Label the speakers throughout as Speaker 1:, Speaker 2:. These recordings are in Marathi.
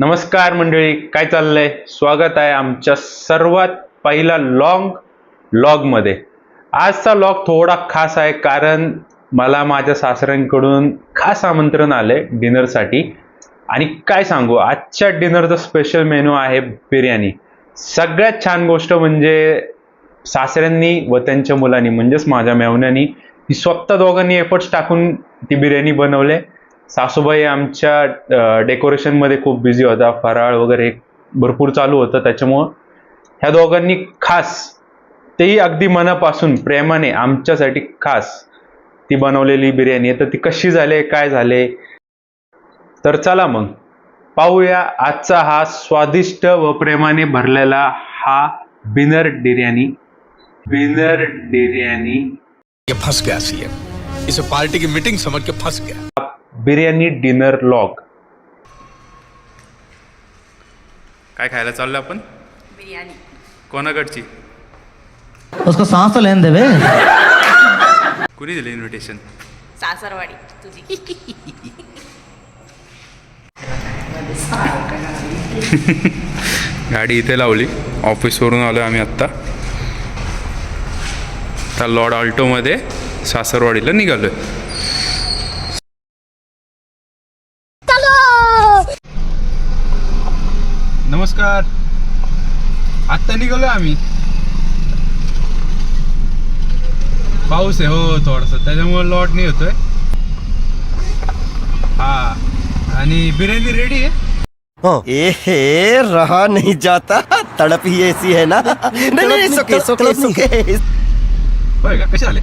Speaker 1: नमस्कार मंडळी काय चाललंय? स्वागत आहे आमच्या सर्वात पहिला लॉंग लॉगमध्ये आजचा लॉग थोडा खास आहे कारण मला माझ्या सासऱ्यांकडून खास आमंत्रण आलंय डिनरसाठी आणि काय सांगू आजच्या डिनरचा स्पेशल मेनू आहे बिर्याणी. सगळ्यात छान गोष्ट म्हणजे सासऱ्यांनी व त्यांच्या मुलांनी म्हणजेच माझ्या मेवण्यानी ती स्वतः दोघांनी एफर्ट्स टाकून ती बिर्याणी बनवले. सासूबाई आमच्या डेकोरेशनमध्ये खूप बिझी होता. फराळ वगैरे भरपूर चालू होतं. त्याच्यामुळं ह्या दोघांनी खास तेही अगदी मनापासून प्रेमाने आमच्यासाठी खास ती बनवलेली बिर्याणी. आहे तर ती कशी झाले काय झाले? तर चला मग. पाहूया आजचा हा स्वादिष्ट व प्रेमाने भरलेला हा बिनर बिर्याणी. बिनर बिर्याणी.
Speaker 2: फंस गया इसे पार्टी की मीटिंग समझ के फंस गया.
Speaker 1: बिर्याणी डिनर लॉग. काय खायला चाललो आपण?
Speaker 3: बिर्याणी.
Speaker 1: कोणाकडची?
Speaker 4: उसको सांस तो लेने देवे
Speaker 1: कुणी दिलं इन्व्हिटेशन
Speaker 3: सासरवाडी तुझी.
Speaker 1: गाडी इथे लावली. ऑफिसवरून आलो आम्ही आत्ता. आता लॉर्ड ऑल्टोमध्ये सासरवाडीला निघालोय. नमस्कार. आत्ता निघालोय आम्ही. पाऊस आहे हो थोडस त्याच्यामुळे लॉट नाही होतोय. हा आणि बिर्याणी रेडी आहे?
Speaker 5: ए रहा नहीं जाता. तड़प ही ऐसी है ना. नहीं नहीं सुके सुके सुके
Speaker 1: कसे आले?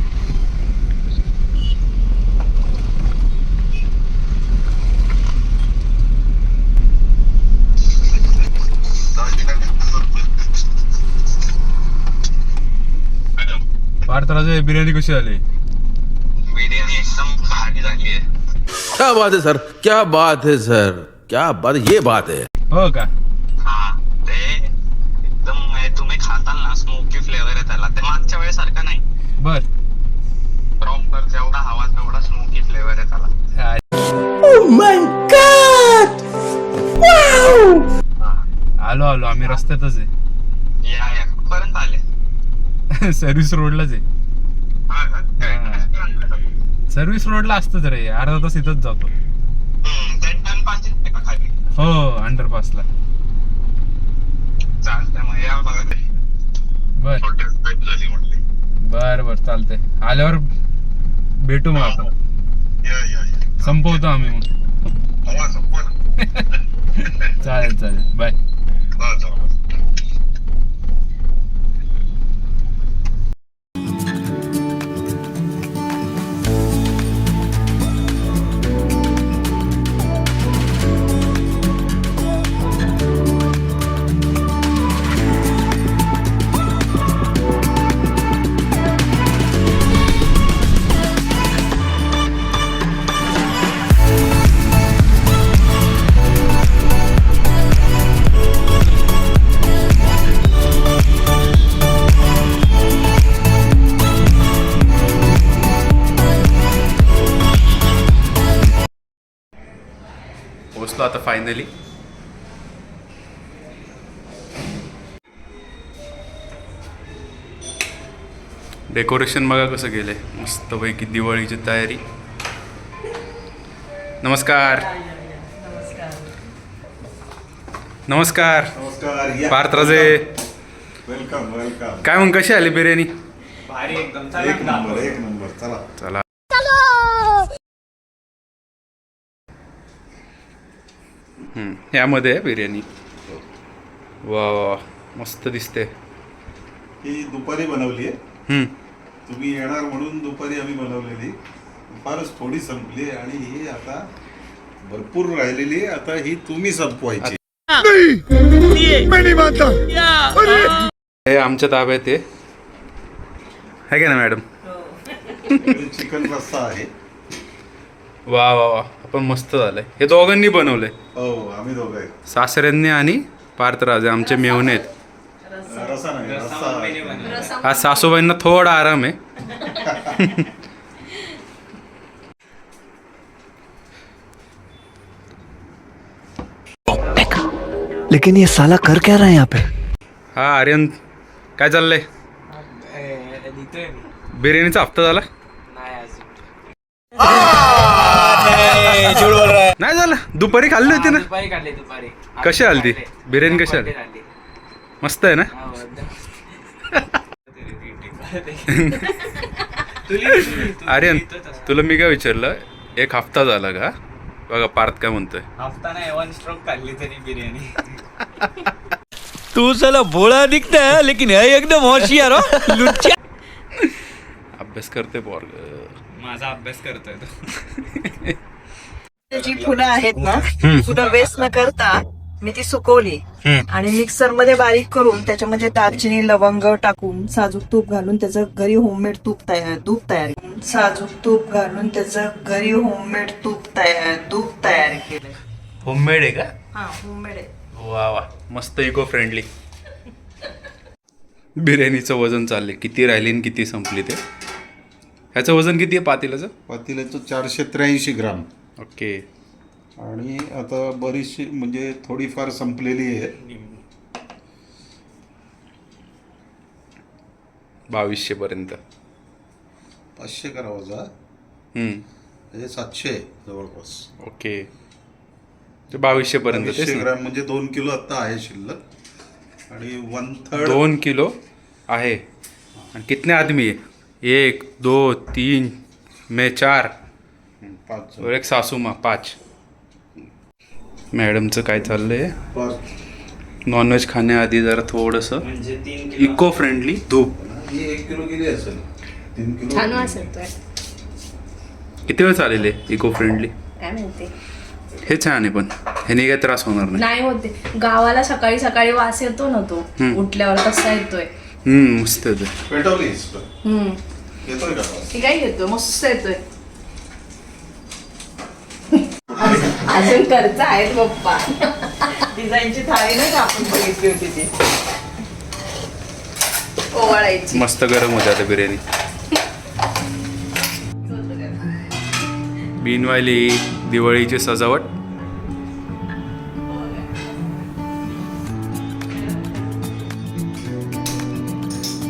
Speaker 1: भारताला बिर्याणी कशी आली
Speaker 6: बिर्याणी एकदम भारी झाली आहे.
Speaker 2: क्या बात है सर? क्या बात है सर? क्या बात ये बात है।
Speaker 1: हो का?
Speaker 6: हा ते एकदम म्हणजे तुम्ही खाताल ना स्मोकी फ्लेवर आहे त्याला. ते मागच्या वेळेसारखं नाही.
Speaker 1: बर.
Speaker 6: प्रॉपर जेवढा हवा तेवढा स्मोकी फ्लेवर आहे त्याला.
Speaker 1: आलो आलो. आम्ही रस्त्यातच आहे.
Speaker 6: या या. पर्यंत आले?
Speaker 1: सर्व्हिस रोडलाच आहे.
Speaker 6: हा?
Speaker 1: हा. सर्व्हिस रोडला असतंच रे अर्धा तास इथंच जातो. हो अंडरपासला बर. बर बर चालतंय. आल्यावर भेटू मग आपण.
Speaker 6: या या या.
Speaker 1: संपवतो आम्ही मग.
Speaker 6: ना.
Speaker 1: चालेल चालेल. बाय. पोचलो आता फायनली डेकोरेशन बघा कसं केलंय. मस्तपैकी दिवाळीची तयारी. नमस्कार. नमस्कार. पार्थराजे.
Speaker 7: वेलकम वेलकम
Speaker 1: काय मग कशी आली बिर्याणी?
Speaker 7: एक नंबर एक नंबर. चला.
Speaker 1: चला. यामध्ये आहे बिर्याणी. वा वा वा. मस्त दिसते.
Speaker 7: ही दुपारी बनवली आहे. तुम्ही येणार म्हणून दुपारी आम्ही बनवलेली. फारच थोडी संपली आणि ही आता भरपूर राहिलेली आहे. आता ही तुम्ही संपवायची.
Speaker 1: हे आमच्या ताब्यात आहे है का ना मॅडम?
Speaker 7: चिकन रस्सा आहे.
Speaker 1: वा वा वा. आपण मस्त झालंय. हे दोघांनी बनवलंय.
Speaker 7: हो आम्ही दोघं आहे.
Speaker 1: सासऱ्यांनी आणि पार्थराजे आमचे मेवणे आहेत.
Speaker 7: रसा नाही रस्सा आहे.
Speaker 1: आज सासूबाईंना थोडा आराम आहे.
Speaker 5: लेकिन ये साला कर क्या रहा है यहाँ पे?
Speaker 1: हा आर्यन काय चाललंय? बिर्याणीचा हप्ता झाला? नाही झाला. दुपारी खाल्ली होती ना?
Speaker 8: दुपारी काढले दुपारी.
Speaker 1: कशी आली ती बिर्याणी कशी आली मस्त आहे ना? आर्यन तुला मी काय विचारलं? एक हप्ता झाला का? बघा पार्थ काय म्हणतोय.
Speaker 8: हफ्ता नाही वन स्ट्रोक काढली तरी बिर्याणी.
Speaker 2: तू साला भोळा दिखता है लेकिन है एकदम होशियार हो. लुच्चा.
Speaker 1: अभ्यास करते पोरग.
Speaker 8: माझा अभ्यास करतोय तो.
Speaker 9: जी फुलं आहेत ना फुलं वेस्ट न करता मी ती सुकवली. आणि मिक्सरमध्ये बारीक करून त्याच्यामध्ये दालचिनी लवंग टाकून साजूक तूप घालून त्याचं घरी होममेड तूप तयार तूप तयार केलं. साजूक तूप घालून त्याचं घरी होममेड तूप तयार तूप तयार केलं.
Speaker 1: होममेड आहे का?
Speaker 9: हा होममेड आहे.
Speaker 1: वा वा. मस्त इको फ्रेंडली बिर्याणीचं वजन चालले किती राहिली आणि किती संपली ते? ह्याचं वजन किती आहे पातेल्याचं
Speaker 7: पातेल्याचं चारशे त्र्याऐंशी ग्राम.
Speaker 1: ओके.
Speaker 7: आणि आता बरीचशी म्हणजे थोडीफार संपलेली आहे.
Speaker 1: बावीसशे पर्यंत
Speaker 7: पाचशे करावं जा
Speaker 1: हम्म,
Speaker 7: म्हणजे सातशे जवळपास.
Speaker 1: ओके. ते बावीसशे पर्यंत?
Speaker 7: ग्राम म्हणजे दोन किलो आता आहे शिल्लक. आणि वन थर्ड
Speaker 1: दोन किलो आहे. आणि कितने आदमी? आहे एक दो तीन मे चार.
Speaker 7: पाच
Speaker 1: और एक सासू मा पाच. मॅडमचं काय चाललंय?
Speaker 7: पाच.
Speaker 1: नॉनव्हेज खाण्याआधी जरा थोडंसं
Speaker 8: म्हणजे
Speaker 1: इको फ्रेंडली धूप.
Speaker 7: ही एक किलो गेली असेल. तीन किलो
Speaker 3: छान वाचत तोय
Speaker 1: किती वेळ चालेल हे इको फ्रेंडली
Speaker 3: काय म्हणते
Speaker 1: हे छान आहे पण. ह्याने काय त्रास होणार नाही.
Speaker 3: नाही होते गावाला सकाळी सकाळी वास येतो ना तो.
Speaker 1: हम्म.
Speaker 3: उठल्यावर कसा येतोय.
Speaker 1: हम्म, मस्त आहे ते.
Speaker 7: पेटवलीस
Speaker 3: हम्म.
Speaker 7: येतोय का?
Speaker 3: काय येतोय मस्त येतोय. अजून खर्च आहेत पप्पा.
Speaker 9: डिझाईनची थाळी नाही का आपण बघितली होती ती?
Speaker 3: ओवाळायची.
Speaker 1: मस्त गरम होते आता बिर्याणी. बिनवाली दिवाळीची सजावट.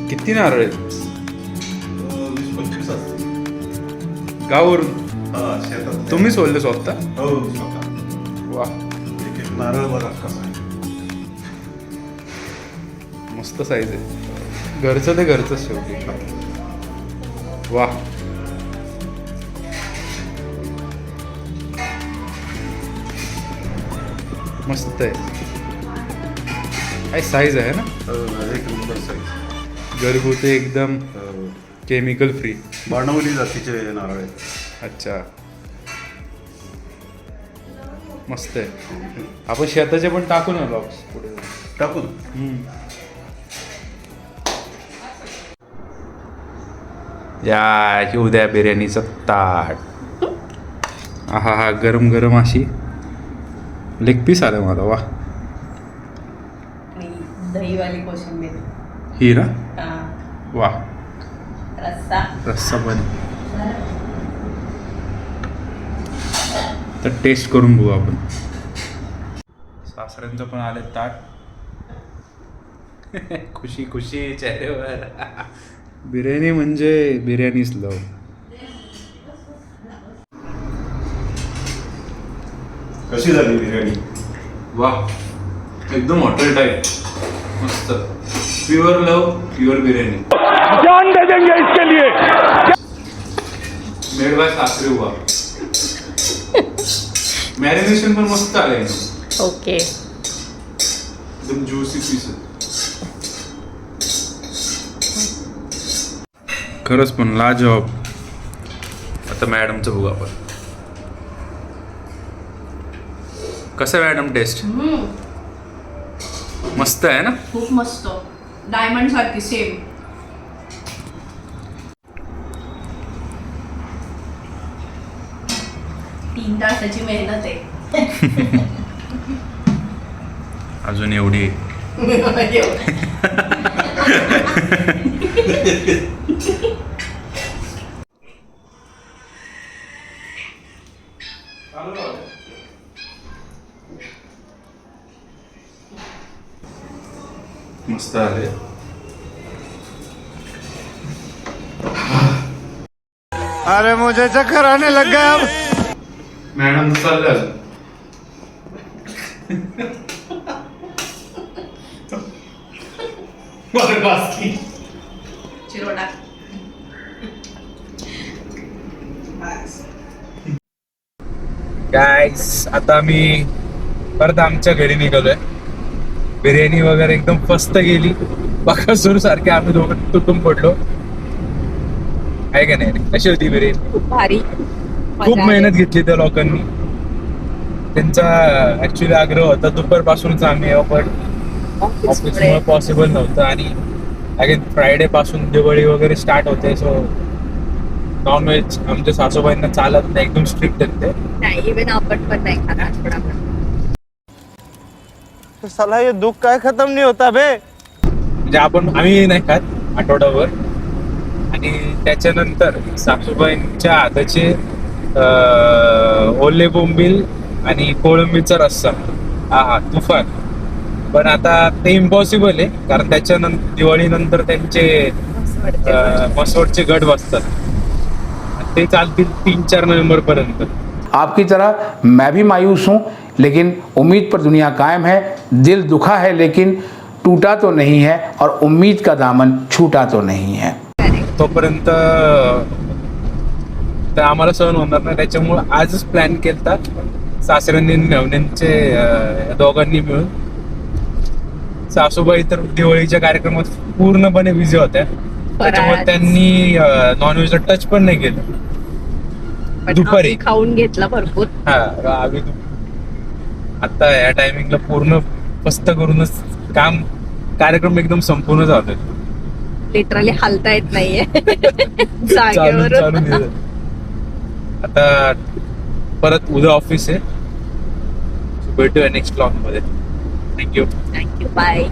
Speaker 1: किती नारळ आहेत?
Speaker 7: असतील.
Speaker 1: गावावरून?
Speaker 7: शेतात
Speaker 1: तुम्ही सोडले स्वतः?
Speaker 7: हो स्वतः.
Speaker 1: वा.
Speaker 7: एक एक नारळ बघा कसा आहे.
Speaker 1: मस्त साईज आहे. घरचं ते घरचंच शेवटी. वा. मस्त आहे. साईज आहे ना?
Speaker 7: हो, एक नंबर साईज
Speaker 1: घरगुती एकदम केमिकल फ्री
Speaker 7: बाणवली जातीचे नारळ आहेत.
Speaker 1: अच्छा. मस्त आहे. आपण शेताचे पण टाकू ना लॉक्स पुढे.
Speaker 7: टाकून
Speaker 1: या येऊ द्या बिर्याणीचं ताट. हा हा गरम गरम अशी. लेग पीस आलं मला वा.
Speaker 3: आणि दहीवाली कोशिंबीर.
Speaker 1: ही ना? वा.
Speaker 3: रस्सा.
Speaker 1: रस्सा पण. तर टेस्ट करून बघू आपण. सासऱ्यांचं पण आले ताट. खुशी खुशी चेहऱ्यावर. बिर्याणी म्हणजे बिर्याणीच लव.
Speaker 7: कशी झाली बिर्याणी?
Speaker 1: वा एकदम हॉटेल टाईप मस्त. Pure love pure biryani. Made by सासरे हुआ मॅरिनेशन पण मस्त आलंय.
Speaker 3: ओके.
Speaker 1: एकदम ज्युसी पीस खरंच पण ला जॉब आता मॅडमचं बघू आपण. कसं मॅडम टेस्ट मस्त आहे ना?
Speaker 3: खूप मस्त. डायमंड सारखी सेम तीन तासाची मेहनत आहे.
Speaker 1: अजून एवढी मस्त आले.
Speaker 10: अरे मुझे चक्कर आने लग गया अब।
Speaker 1: मॅडम चाललं
Speaker 11: गाईस आता मी परत आमच्या घरी निघालोय. बिर्याणी वगैरे एकदम फस्त गेली बकासूर सारखे आम्ही दोघं तुटून पडलो. आहे का नाही? कशी होती बिर्याणी?
Speaker 3: भारी.
Speaker 11: खूप मेहनत घेतली त्या लोकांनी. त्यांचा ऍक्च्युली आग्रह होता दुपारपासूनच आम्ही यावं, पण ऑफिसमुळे पॉसिबल नव्हतं. आणि अगेन फ्रायडे पासून दिवाळी वगैरे स्टार्ट होते सो नॉनव्हेज आमच्या सासूबाईंना चालत नाही एकदम स्ट्रिक्ट
Speaker 3: नाही इव्हन आपण पण नाही खात आठवडाभर
Speaker 10: साला ये दुख काय खत्म नहीं होता बे
Speaker 11: म्हणजे आपण आम्ही नाही खात आठवड्यावर आणि त्याच्यानंतर सासूबाईंच्या हाताचे ओले बोंबील आणि कोळंबीचा रस्सा. हा हा तुफान. पण आता ते इम्पॉसिबल आहे कारण त्याच्यानंतर दिवाळीनंतर त्यांचे मसवडचे गट बसतात. ते चालतील तीन चार नोव्हेंबर पर्यंत.
Speaker 12: आपकी तरह मैं भी मायूस हूँ लेकिन उम्मीद पर दुनिया कायम है दिल दुखा है लेकिन टूटा तो नहीं है और उम्मीद का दामन छूटा तो नहीं है।
Speaker 11: तोपर्यंत तर आम्हाला सहन होणार नाही. त्याच्यामुळे आजच प्लॅन केलता. सासऱ्यांनी नवण्यांचे अं, दोघांनी मिळून. सासूबाई तर दिवाळीच्या कार्यक्रमात पूर्णपणे बिझी होत्या. त्याच्यामुळे त्यांनी नॉनव्हेजला टच पण नाही केलं. दुपारी.
Speaker 3: खाऊन घेतला भरपूर.
Speaker 11: हा आम्ही आता या टायमिंगला पूर्ण फस्त करूनच काम कार्यक्रम एकदम संपूर्ण झालोय
Speaker 3: लिटरली हालता येत नाहीये.
Speaker 11: आता परत उद्या ऑफिस आहे. भेटूया नेक्स्ट ब्लॉगमध्ये. Thank you
Speaker 3: thank you bye